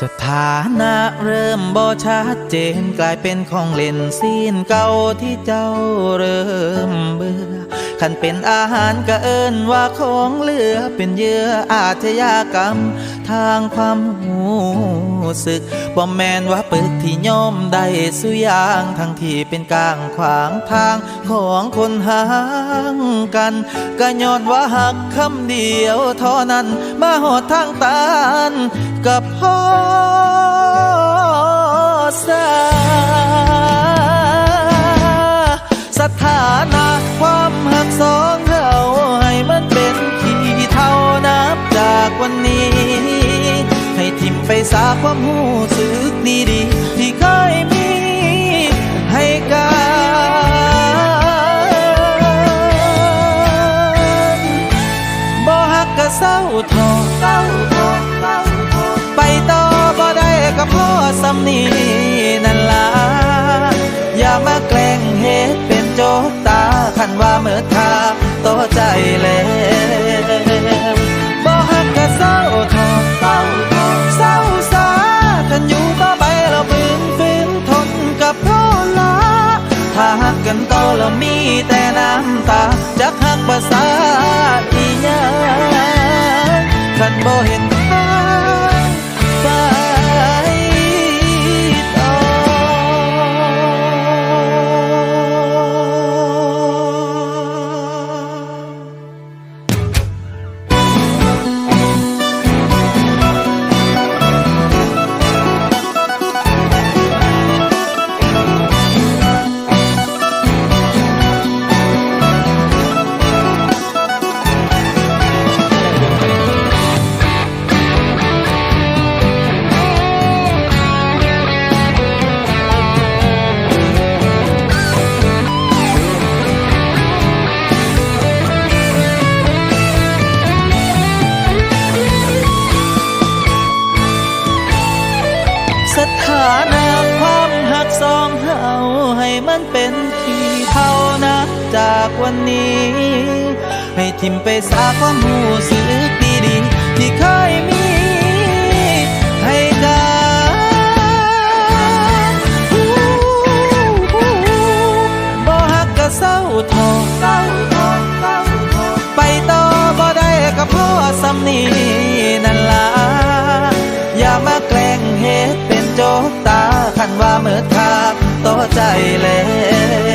สถานะเริ่มบ่ชัดเจนกลายเป็นของเล่นซีนเก่าที่เจ้าเริ่มเบื่อ ขันเป็นอาหารก็เอินว่าของเหลือเป็นเยื่ออาชญากรรม ทางความหูสึกบ่แมนว่าปึกที่ย่อมได้สุยางทั้งที่เป็นกลางขวางทางของคนห่างกันก็ย้อนว่าหักคำเดียวเท่านั้นมาหอดทางตันกับพ่อสา วันนี้ ให้ทิมไปสาความหูสึกดีๆที่เคยมีให้กันบ่ฮักก็เศร้าทอเศร้าทอไปต่อบ่ได้ก็พ่อสำนีนั่นล่ะอย่ามาแกล้งเฮ็ดเป็นโจกตาคันว่าเมื่อทา จักหักภาษาอีหยังคันบ่เห็น วันนี้ ให้ทิมไปสาความหูสึกดีๆที่เคยมีให้กันบ่ฮักก็เศร้าทอเศร้าทอไปต่อบ่ได้ก็พราะสำนีนั่นล่ะอย่ามาแกล้งเฮ็ดเป็นโจกตาคันว่าเมื่อทาต่อใจแล้ว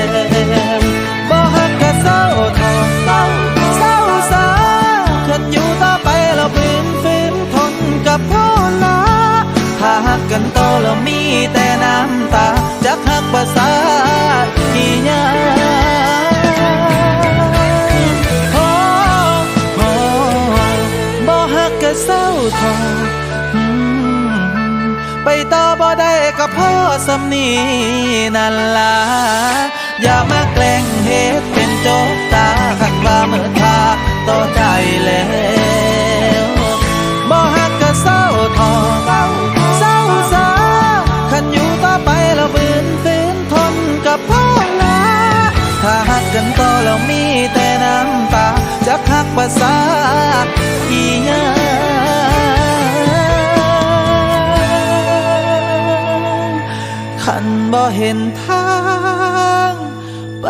แล้วมีแต่น้ำตาจักหักภาษาอีหยังโอ้โอ้บ่ฮักก็เศร้าทอไปต่อบ่ได้ก็พ่อสำนีนั่นล่ะอย่ามาแกล้ง ภาษาอีหยาขันบ่เห็นทางไป